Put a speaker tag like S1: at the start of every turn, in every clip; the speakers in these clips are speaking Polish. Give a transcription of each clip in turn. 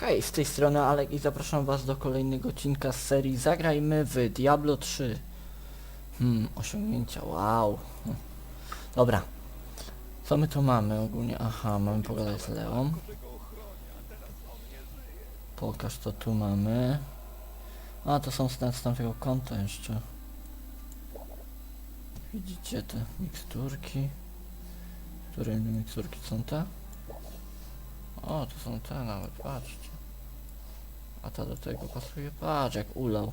S1: Hej, z tej strony Alek i zapraszam was do kolejnego odcinka z serii Zagrajmy w Diablo 3. Hmm, osiągnięcia, wow. Dobra. Co my tu mamy ogólnie? Aha, mamy pogadać z Leą. Pokaż co tu mamy. A, to są z tamtego konta jeszcze. Widzicie te miksturki? Które miksturki są te? O, to są te nawet, patrzcie. A ta do tego pasuje. Patrz jak ulał.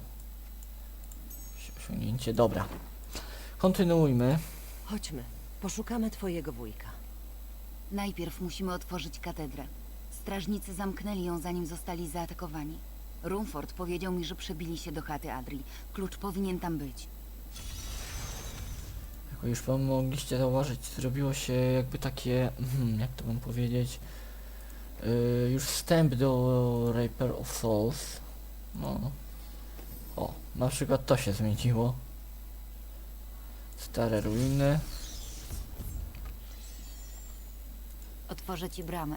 S1: Osiągnięcie. Dobra. Kontynuujmy.
S2: Chodźmy. Poszukamy twojego wujka.
S3: Najpierw musimy otworzyć katedrę. Strażnicy zamknęli ją, zanim zostali zaatakowani. Rumford powiedział mi, że przebili się do chaty Adri. Klucz powinien tam być.
S1: Jak już wam mogliście zauważyć, zrobiło się jakby takie... Hmm, jak to wam powiedzieć? Yy, już wstęp do Reaper of Souls. No. O, na przykład to się zmieniło. Stare ruiny.
S3: Otworzę ci bramę.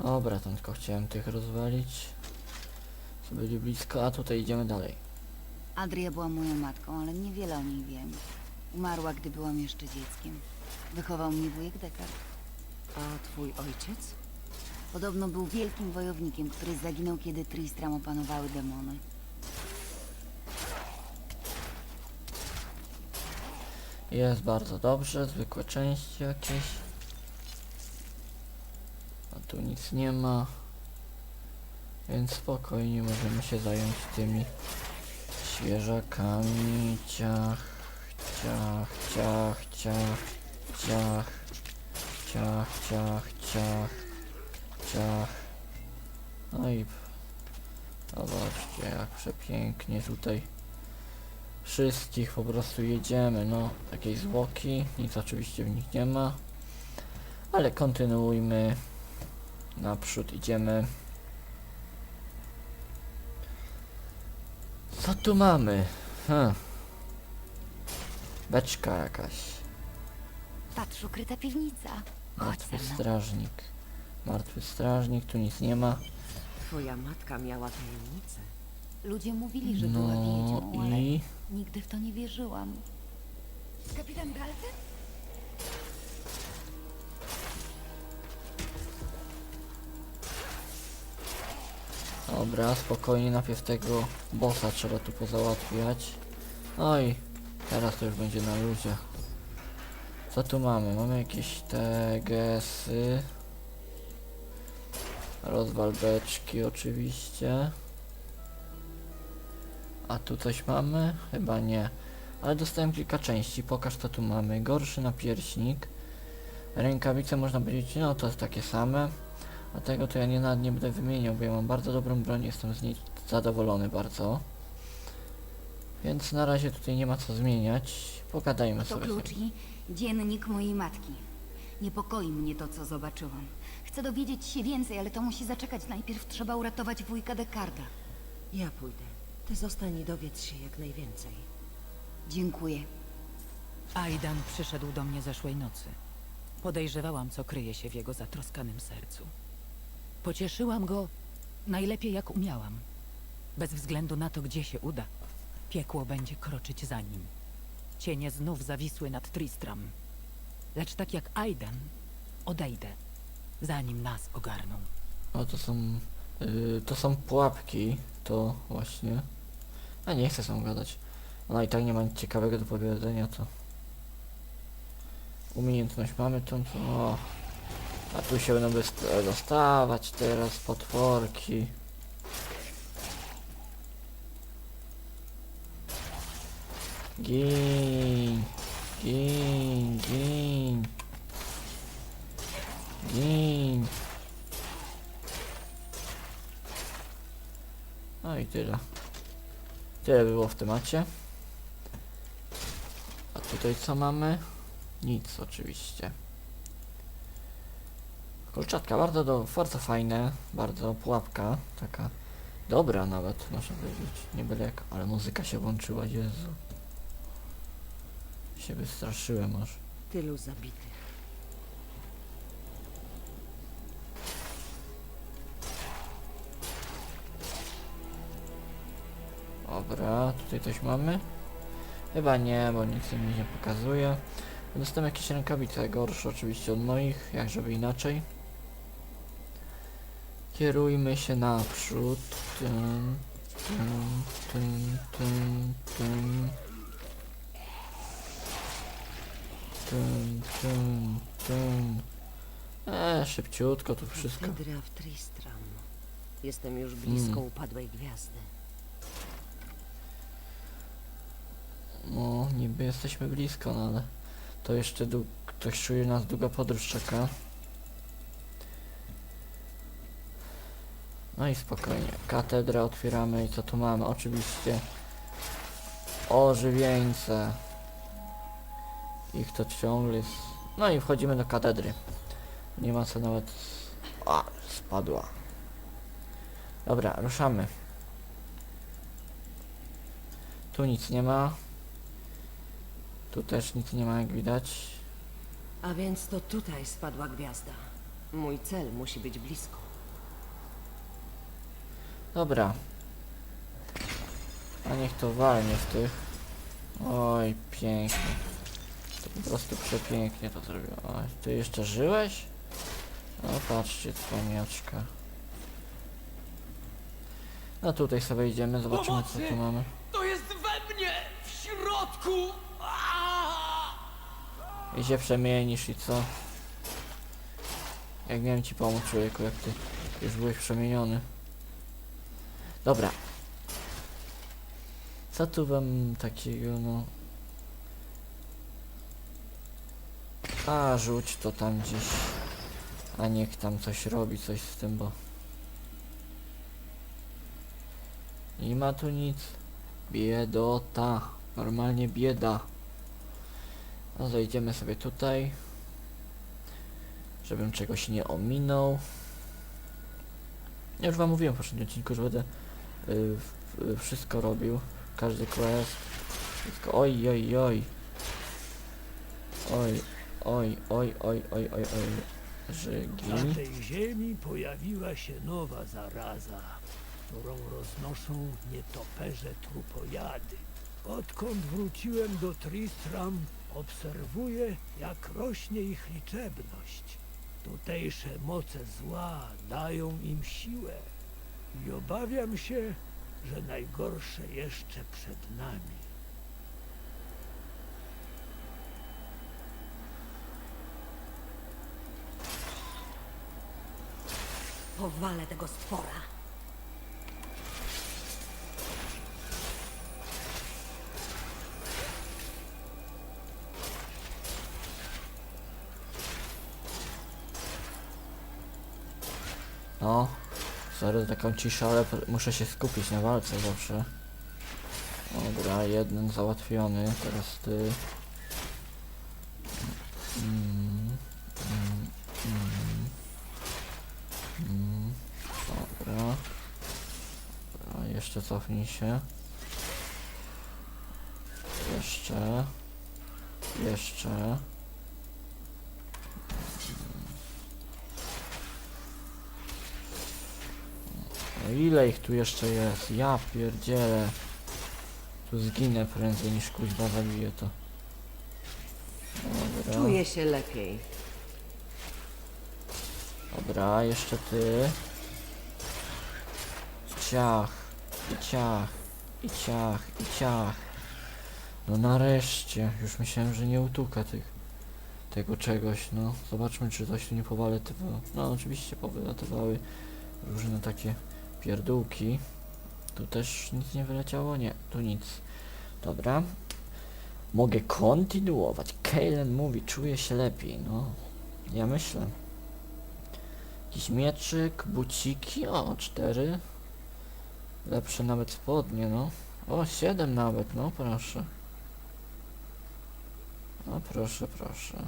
S1: Dobra, tam tylko chciałem tych rozwalić. Co byli blisko, a tutaj idziemy dalej.
S3: Adria była moją matką, ale niewiele o niej wiem. Umarła, gdy byłam jeszcze dzieckiem. Wychował mnie wujek Dekard.
S2: A twój ojciec?
S3: Podobno był wielkim wojownikiem, który zaginął, kiedy Tristram opanowały demony.
S1: Jest bardzo dobrze, zwykłe części jakieś. A tu nic nie ma. Więc spokojnie możemy się zająć tymi świeżakami. Ciach, ciach, ciach, ciach, ciach, ciach, ciach, ciach, ciach. No i zobaczcie jak przepięknie tutaj wszystkich po prostu jedziemy, no takiej zwłoki, nic oczywiście w nich nie ma, ale kontynuujmy, naprzód idziemy. Co tu mamy? Hm. Beczka jakaś,
S3: Patrz, ukryta piwnica. Chodź
S1: martwy
S3: ze mną.
S1: strażnik, martwy strażnik, tu nic nie ma,
S2: Twoja matka miała tajemnicę.
S3: Ludzie mówili, że była
S1: no
S3: wiedźmą, ale
S1: i
S3: nigdy w to nie wierzyłam. Kapitan Galten?
S1: Dobra, spokojnie, najpierw tego bossa trzeba tu pozałatwiać. Oj, teraz to już będzie na luzie. Co tu mamy? Mamy jakieś te gesy. Rozwal beczki oczywiście. A tu coś mamy? Chyba nie. Ale dostałem kilka części. Pokaż co tu mamy. Gorszy napierśnik. Rękawice można powiedzieć, no to jest takie same. A tego to ja nie, nad nie będę wymieniał, bo ja mam bardzo dobrą broń, jestem z niej zadowolony bardzo. Więc na razie tutaj nie ma co zmieniać. Pogadajmy
S3: To
S1: sobie.
S3: klucz
S1: z nim.
S3: i dziennik mojej matki. Niepokoi mnie to, co zobaczyłam. Chcę dowiedzieć się więcej, ale to musi zaczekać. Najpierw trzeba uratować wujka Dekarda.
S2: Ja pójdę. Ty zostań i dowiedz się jak najwięcej.
S3: Dziękuję.
S4: Aidan przyszedł do mnie zeszłej nocy. Podejrzewałam, co kryje się w jego zatroskanym sercu. Pocieszyłam go najlepiej jak umiałam. Bez względu na to, gdzie się uda, piekło będzie kroczyć za nim. Cienie znów zawisły nad Tristram. Lecz tak jak Aidan, odejdę, zanim nas ogarną.
S1: O, to są... Yy, to są pułapki. To właśnie... A nie chcę sam gadać. Ona i tak nie ma nic ciekawego do powiedzenia, to... Umiejętność mamy tą, co... O. A tu się będą dostawać teraz potworki. Gin, gin, gin, gin. No i tyle. Tyle było w temacie. A tutaj co mamy? Nic oczywiście. Kolczatka, bardzo do, bardzo fajne, bardzo pułapka, taka dobra nawet, można powiedzieć, nie byle jak, ale muzyka się włączyła, Jezu. Się wystraszyłem aż.
S2: Tylu zabitych.
S1: Dobra, tutaj coś mamy? Chyba nie, bo nic mi nie pokazuje. Dostałem jakieś rękawice, gorsze oczywiście od moich, jak żeby inaczej. Kierujmy się naprzód. Tyn, tyn, tyn, tyn, tyn. Tyn, tyn, tyn. Eee, szybciutko tu wszystko.
S2: Katedra w Tristram. Jestem już blisko
S1: Mm.
S2: upadłej gwiazdy.
S1: No, niby jesteśmy blisko, no ale to jeszcze dług, ktoś czuje nas długa podróż czeka. No i spokojnie. Katedrę otwieramy i co tu mamy? Oczywiście ożywieńce. Ich to ciągle jest. No i wchodzimy do katedry. Nie ma co nawet... A, spadła. Dobra, ruszamy. Tu nic nie ma. Tu też nic nie ma jak widać.
S2: A więc to tutaj spadła gwiazda. Mój cel musi być blisko.
S1: Dobra. A niech to walnie w tych. Oj, pięknie. To po prostu przepięknie to zrobiło. Oj, ty jeszcze żyłeś? No patrzcie, cwaniaczka. No tutaj sobie idziemy, zobaczymy co tu mamy.
S5: To jest we mnie! W środku!
S1: I się przemienisz i co? Jak miałem ci pomóc człowieku, jak ty już byłeś przemieniony. Dobra. Co tu wam takiego, no... A, rzuć to tam gdzieś. A niech tam coś robi, coś z tym, bo... Nie ma tu nic. Biedota. Normalnie bieda. No zejdziemy sobie tutaj. Żebym czegoś nie ominął. Ja już wam mówiłem w poprzednim odcinku, że będę wszystko robił. Każdy quest. Wszystko. Oj, oj, oj. Oj, oj, oj, oj, oj, oj, oj. Żygi.
S6: Na tej ziemi pojawiła się nowa zaraza, którą roznoszą nietoperze trupojady. Odkąd wróciłem do Tristram, obserwuję, jak rośnie ich liczebność. Tutejsze moce zła dają im siłę i obawiam się, że najgorsze jeszcze przed nami.
S2: Powalę tego stwora.
S1: No. Sorry za taką ciszę, ale muszę się skupić na walce zawsze. Dobra, jeden załatwiony, teraz ty. Mm. Dobra, jeszcze cofnij się. Jeszcze. Jeszcze. Ile ich tu jeszcze jest? Ja pierdzielę. Tu zginę prędzej niż kuźba zabiję to. Dobra.
S2: Czuję się lepiej.
S1: Dobra, jeszcze ty. Ciach. I ciach. I ciach. I ciach. No nareszcie. Już myślałem, że nie utuka tych, tego czegoś, no. Zobaczmy, czy coś tu nie powalatywało. No, oczywiście powylatywały różne takie pierdółki. Tu też nic nie wyleciało? Nie, tu nic. Dobra. Mogę kontynuować. Kalen mówi, czuję się lepiej, no. Ja myślę. Jakiś mieczyk, buciki, o, cztery. Lepsze nawet spodnie, no. O, siedem nawet, no proszę. No proszę, proszę.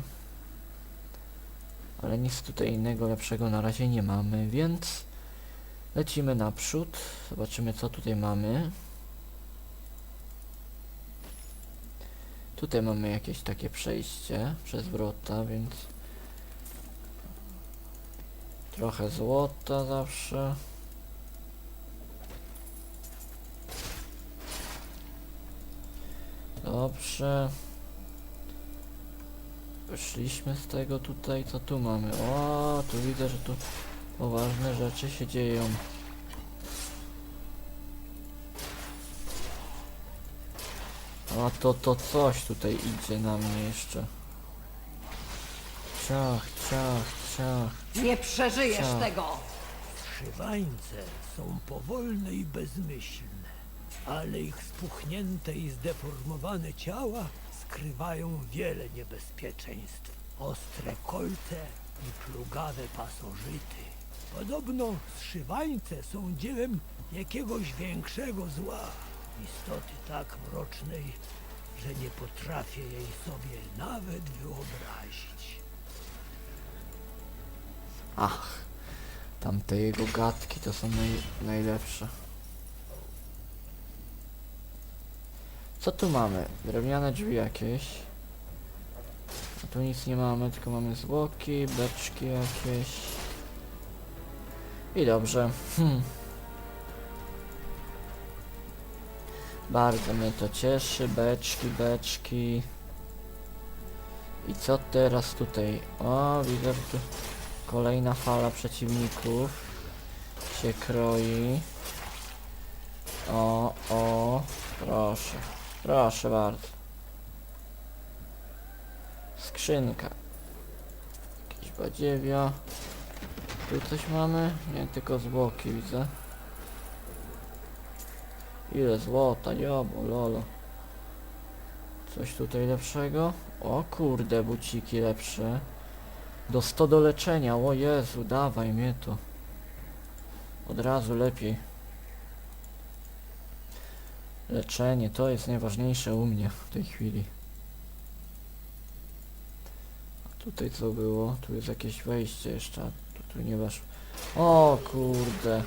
S1: Ale nic tutaj innego lepszego na razie nie mamy, więc lecimy naprzód. Zobaczymy co tutaj mamy. Tutaj mamy jakieś takie przejście przez wrota, więc trochę złota zawsze. Dobrze. Wyszliśmy z tego tutaj, co tu mamy? O, tu widzę, że tu poważne rzeczy się dzieją. A to, to coś tutaj idzie na mnie jeszcze. Ciach, ciach, ciach.
S2: Nie przeżyjesz
S1: Co?
S2: tego!
S6: Szywańce są powolne i bezmyślne, ale ich spuchnięte i zdeformowane ciała skrywają wiele niebezpieczeństw. Ostre kolce i plugawe pasożyty. Podobno szywańce są dziełem jakiegoś większego zła, istoty tak mrocznej, że nie potrafię jej sobie nawet wyobrazić.
S1: Ach, tamte jego gadki to są naj, najlepsze. Co tu mamy? Drewniane drzwi jakieś. A tu nic nie mamy, tylko mamy zwłoki, beczki jakieś. I dobrze. Hmm. Bardzo mnie to cieszy, beczki, beczki. I co teraz tutaj? O, widzę, że tu Kolejna fala przeciwników się kroi. O, o, proszę, proszę bardzo. Skrzynka. Jakieś badziewia. Tu coś mamy? Nie, tylko zwłoki widzę. Ile złota, jobo, lolo. Coś tutaj lepszego? O kurde, buciki lepsze. Do 100 do leczenia, o Jezu, dawaj mnie to. Od razu lepiej. Leczenie, to jest najważniejsze u mnie w tej chwili. A tutaj co było? Tu jest jakieś wejście jeszcze, tu, nie masz... O kurde,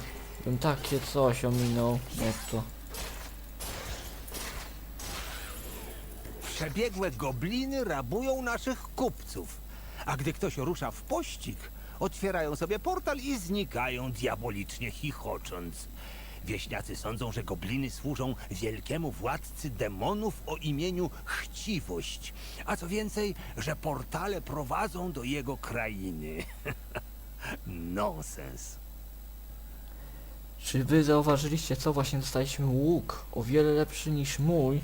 S1: bym takie coś ominął, jak to.
S7: Przebiegłe gobliny rabują naszych kupców, a gdy ktoś rusza w pościg, otwierają sobie portal i znikają diabolicznie chichocząc. Wieśniacy sądzą, że gobliny służą wielkiemu władcy demonów o imieniu Chciwość, a co więcej, że portale prowadzą do jego krainy. Nonsens.
S1: Czy wy zauważyliście co? Właśnie dostaliśmy łuk o wiele lepszy niż mój.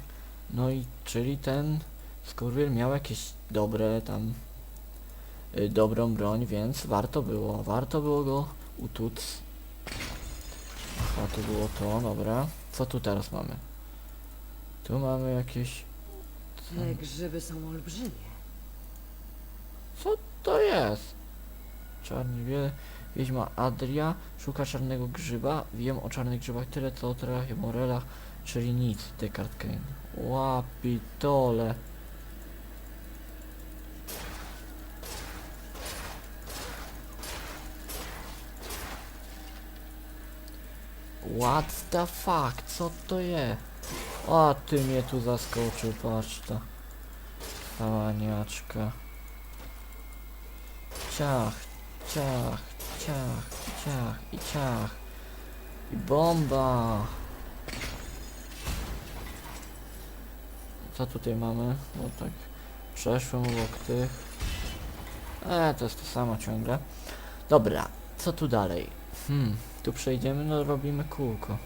S1: No i czyli ten skurwiel miał jakieś dobre tam y, dobrą broń, więc warto było, warto było go utuc. Aha, tu było to, dobra. Co tu teraz mamy? Tu mamy jakieś...
S2: Te grzyby są olbrzymie.
S1: Co to jest? Czarny wie... Wiedźma Adria szuka czarnego grzyba. Wiem o czarnych grzybach tyle, co o trelach i morelach, czyli nic, Descartes Kane. Łapitole. What the fuck? Co to je? O, ty mnie tu zaskoczył, patrz to. Paniaczka. Ciach, ciach, ciach, ciach i ciach. I bomba. Co tutaj mamy? Bo tak przeszłem obok tych. E, to jest to samo ciągle. Dobra, co tu dalej? Hmm, tu przejdziemy, no robimy kółko.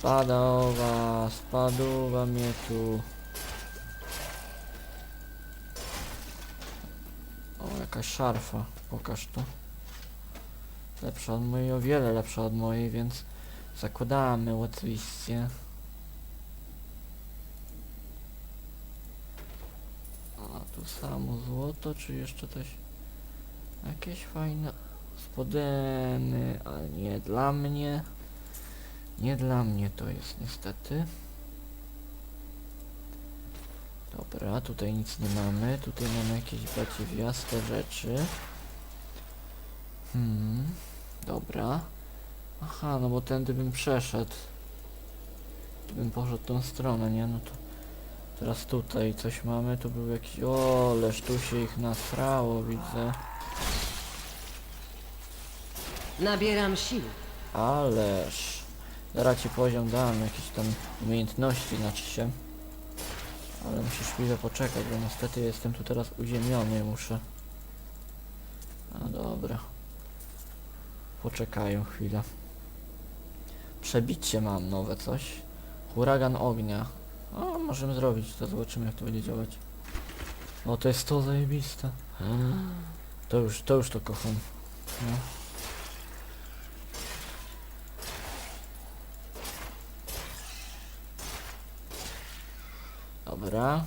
S1: Spadowa, spadowa mnie tu. O, jakaś szarfa, pokaż to. Lepsza od mojej, o wiele lepsza od mojej, więc zakładamy oczywiście. A tu samo złoto, czy jeszcze coś? Jakieś fajne spodeny, ale nie dla mnie. Nie dla mnie to jest niestety. Dobra, tutaj nic nie mamy. Tutaj mamy jakieś badziewiaste rzeczy. Hmm, dobra. Aha, no bo tędy bym przeszedł. Bym poszedł tą stronę, nie? No to teraz tutaj coś mamy, tu był jakiś... O, leż tu się ich nasrało, widzę.
S2: Nabieram sił.
S1: Ależ. Zaraz ci poziom dam, jakieś tam umiejętności znaczy się. Ale musisz chwilę poczekać, bo niestety jestem tu teraz uziemiony, muszę. A dobra. Poczekają chwilę. Przebicie mam nowe coś. Huragan ognia. O, możemy zrobić to, zobaczymy jak to będzie działać. O, to jest to zajebiste. To już, to już to kocham. No. Dobra.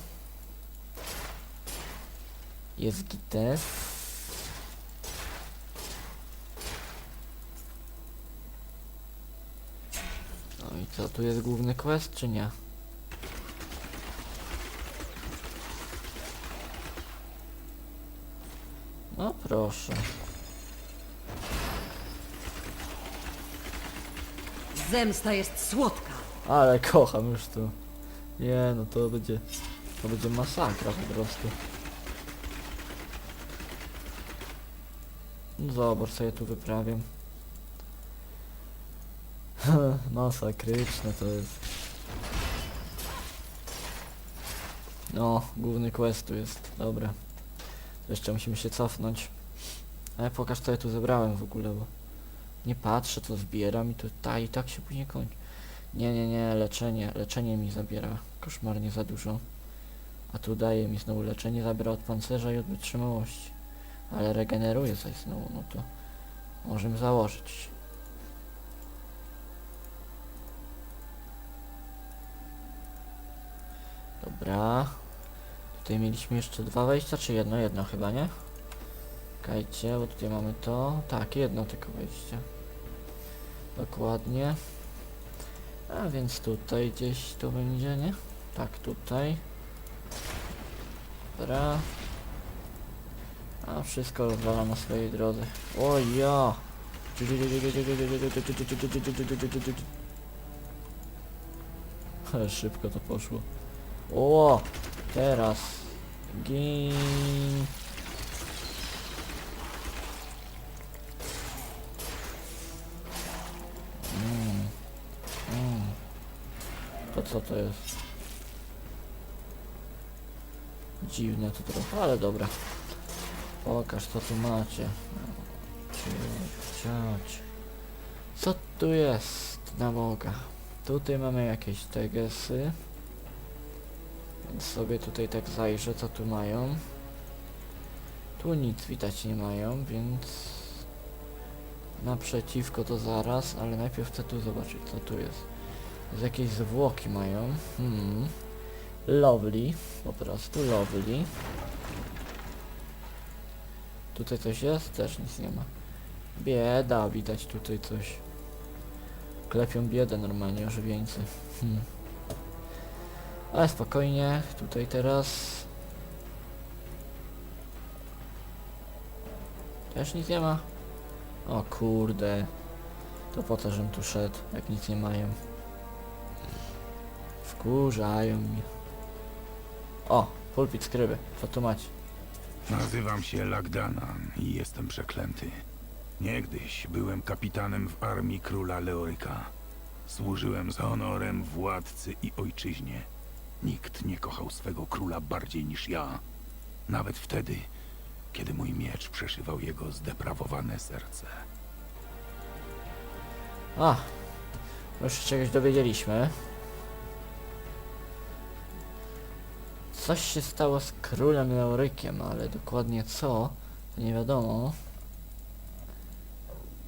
S1: Jest gites. No i co, tu jest główny quest, czy nie? No proszę.
S2: Zemsta jest słodka.
S1: Ale kocham już to. Nie, no to będzie... To będzie masakra po prostu. No zobacz co ja tu wyprawiam. Masakryczne to jest. No, główny quest tu jest, dobra. Jeszcze musimy się cofnąć. Ale pokaż co ja tu zebrałem w ogóle, bo... Nie patrzę co zbieram i to ta i tak się później kończy. Nie, nie, nie, leczenie, leczenie mi zabiera koszmarnie za dużo. A tu daje mi znowu leczenie, zabiera od pancerza i od wytrzymałości. Ale regeneruje coś znowu, no to możemy założyć. Dobra. Tutaj mieliśmy jeszcze dwa wejścia, czy jedno? Jedno chyba, nie? Czekajcie, bo tutaj mamy to. Tak, jedno tylko wejście. Dokładnie. A więc tutaj gdzieś to będzie, nie? Tak, tutaj. Dobra. A wszystko rozwala na swojej drodze. O ja! Szybko to poszło. O! Teraz. Gin. Co to jest? Dziwne to trochę, ale dobra. Pokaż co tu macie. Co tu jest na Boga? Tutaj mamy jakieś tegesy. Więc sobie tutaj tak zajrzę co tu mają. Tu nic widać nie mają, więc naprzeciwko to zaraz, ale najpierw chcę tu zobaczyć co tu jest. Z jakieś zwłoki mają. Hmm. Lovely. Po prostu lovely. Tutaj coś jest? Też nic nie ma. Bieda, widać tutaj coś. Klepią biedę normalnie ożywieńcy. Hmm. Ale spokojnie, tutaj teraz... Też nic nie ma? O kurde. To po to, żebym tu szedł, jak nic nie mają. Wkurzają mnie. O, pulpit skryby, co tu macie?
S8: Nazywam się Lagdanan i jestem przeklęty. Niegdyś byłem kapitanem w armii króla Leoryka. Służyłem z honorem władcy i ojczyźnie. Nikt nie kochał swego króla bardziej niż ja. Nawet wtedy, kiedy mój miecz przeszywał jego zdeprawowane serce.
S1: A, już się czegoś dowiedzieliśmy. Coś się stało z królem Leorykiem, ale dokładnie co, to nie wiadomo.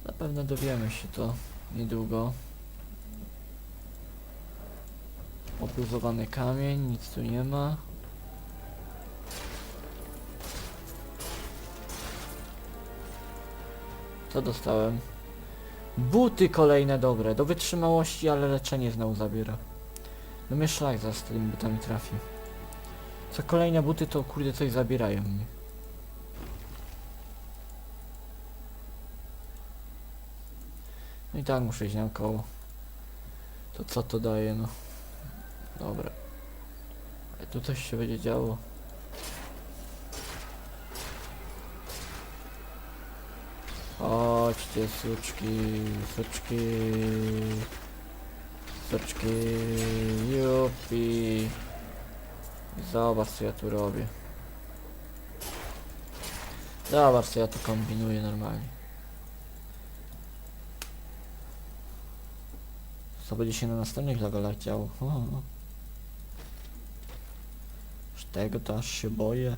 S1: Na pewno dowiemy się to niedługo. Obluzowany kamień, nic tu nie ma. Co dostałem? Buty kolejne dobre, do wytrzymałości, ale leczenie znowu zabiera. No mnie szlak za z tymi butami trafi. Co kolejne buty to kurde coś zabierają mnie. No i tak muszę iść naokoło. To co to daje, no. Dobra. Ale tu coś się będzie działo. Chodźcie, suczki, suczki, suczki, jupi. Zobacz co ja tu robię. Zobacz co ja tu kombinuję normalnie. Co będzie się na następnych levelach działo? O. Z tego to aż się boję.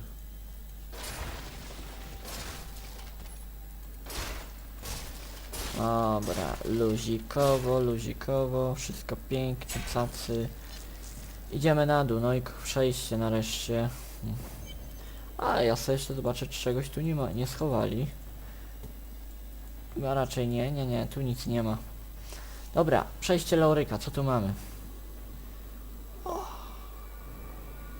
S1: Dobra, luzikowo, luzikowo, wszystko pięknie, cacy. Idziemy na dół, no i przejście nareszcie. A ja sobie jeszcze zobaczę, czy czegoś tu nie ma, nie schowali. Chyba raczej nie, nie, nie, tu nic nie ma. Dobra, przejście Lauryka, co tu mamy?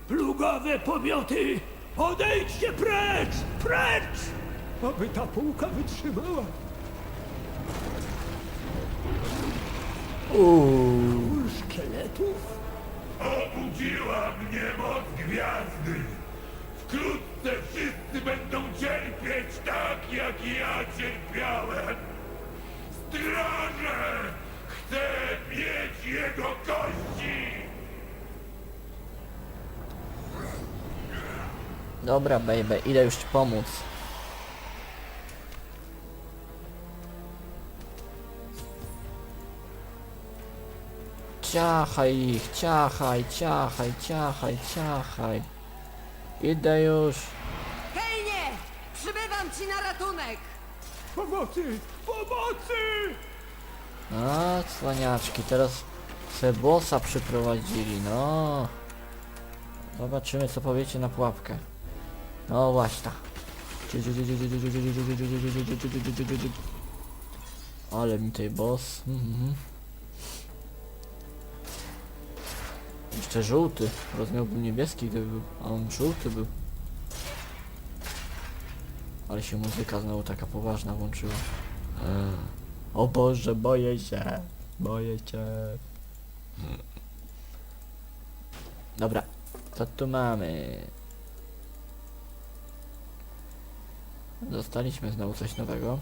S6: Plugawe pomioty! Odejdźcie precz! Precz! Aby ta półka wytrzymała. Król szkieletów?
S8: Obudziła mnie moc gwiazdy! Wkrótce wszyscy będą cierpieć tak, jak ja cierpiałem! Straże! Chcę mieć jego kości!
S1: Dobra, baby, idę już ci pomóc. Ciachaj ich, ciachaj, ciachaj, ciachaj, ciachaj. Idę już.
S2: Kejnie! Przybywam ci na ratunek!
S6: Pomocy! Pomocy!
S1: A, cwaniaczki, teraz se bossa przyprowadzili, no. Zobaczymy, co powiecie na pułapkę. No właśnie. Ale mi tej boss. Mhm. Jeszcze żółty. Rozmiar był niebieski, gdyby był, a on żółty był. Ale się muzyka znowu taka poważna włączyła. Eee. O Boże, boję się. Boję się. Dobra, co tu mamy? Dostaliśmy znowu coś nowego.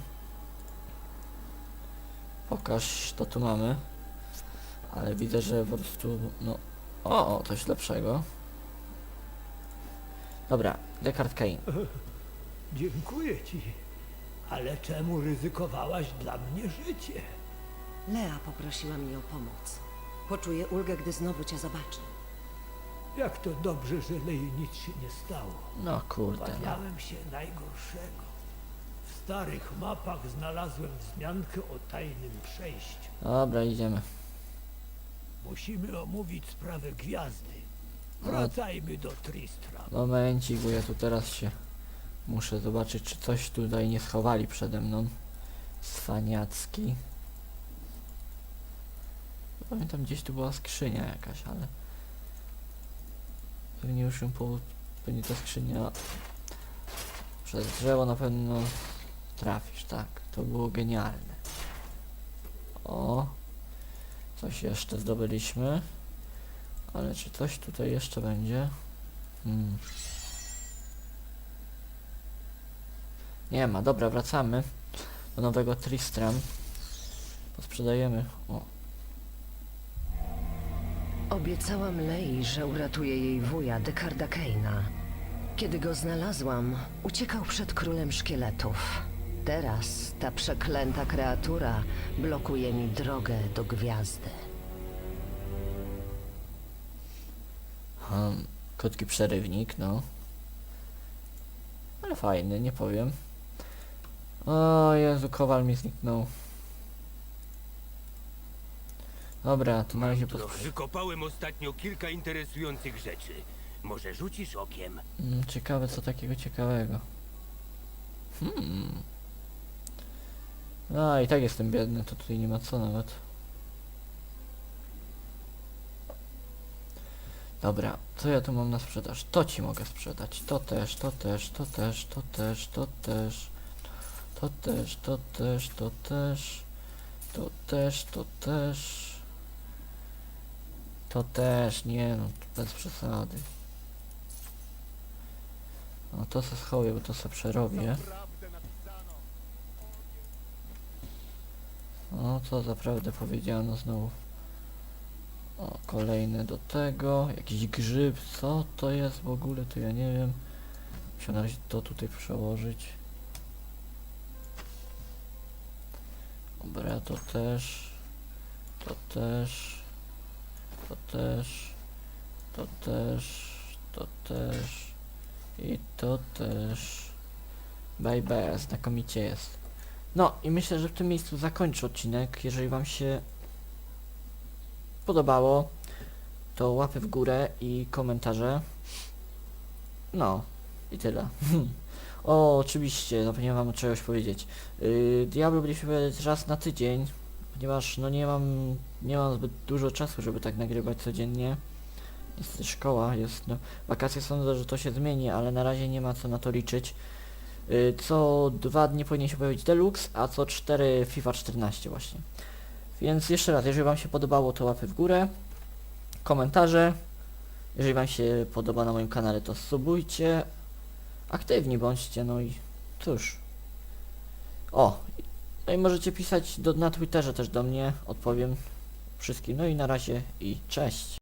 S1: Pokaż, to tu mamy. Ale widzę, że po prostu, no... O, coś lepszego. Dobra, Descartes Kane.
S6: Dziękuję ci. Ale czemu ryzykowałaś dla mnie życie?
S2: Lea poprosiła mnie o pomoc. Poczuję ulgę, gdy znowu cię zobaczy.
S6: Jak to dobrze, że Lei nic się nie stało.
S1: No kurde, no.
S6: Obawiałem się najgorszego. W starych mapach znalazłem wzmiankę o tajnym przejściu.
S1: Dobra, idziemy.
S6: Musimy omówić sprawę gwiazdy. Wracajmy do Tristra.
S1: Momencik, bo ja tu teraz się muszę zobaczyć, czy coś tutaj nie schowali przede mną. Cwaniacki. Pamiętam, gdzieś tu była skrzynia jakaś, ale... Pewnie już ją po... Pewnie ta skrzynia... Przez drzewo na pewno trafisz, tak. To było genialne. O! Coś jeszcze zdobyliśmy. Ale czy coś tutaj jeszcze będzie? Hmm. Nie ma, dobra, wracamy do nowego Tristram. Posprzedajemy. O,
S2: Obiecałam Lei, że uratuję jej wuja, Dekarda Keina. Kiedy go znalazłam, uciekał przed królem szkieletów. Teraz ta przeklęta kreatura blokuje mi drogę do gwiazdy.
S1: hmm, krótki przerywnik, no. Ale fajny, nie powiem. O Jezu, kowal mi zniknął. Dobra, to na razie posprze...
S9: Wykopałem ostatnio kilka interesujących rzeczy. Może rzucisz okiem?
S1: Mm, Ciekawe, co takiego ciekawego. Hmm. No i tak jestem biedny, to tutaj nie ma co nawet. Dobra, co ja tu mam na sprzedaż? To ci mogę sprzedać. To też, to też, to też, to też, to też. To też, to też, to też. To też, to też. To też, nie no, bez przesady. No to se schowię, bo to se przerobię. No co zaprawdę powiedziano znowu. O, kolejny do tego. Jakiś grzyb, co to jest w ogóle, to ja nie wiem. Muszę na razie to tutaj przełożyć. Dobra, to też. To też. To też. To też. To też. I to też. Bye bye, znakomicie jest. No i myślę, że w tym miejscu zakończę odcinek. Jeżeli wam się podobało, to łapy w górę i komentarze. No i tyle. o, oczywiście, zapomniałem wam czegoś powiedzieć. Yy, Diablo będzie się raz na tydzień, ponieważ no nie mam, nie mam zbyt dużo czasu, żeby tak nagrywać codziennie. Jest szkoła, jest, no, wakacje sądzę, że to się zmieni, ale na razie nie ma co na to liczyć. Yy, co dwa dni powinien się pojawić Deluxe, a co cztery FIFA 14 właśnie. Więc jeszcze raz, jeżeli wam się podobało, to łapy w górę, komentarze. Jeżeli wam się podoba na moim kanale, to subujcie, aktywni bądźcie, no i cóż. O, no i możecie pisać do, na Twitterze też do mnie, odpowiem wszystkim. No i na razie i cześć.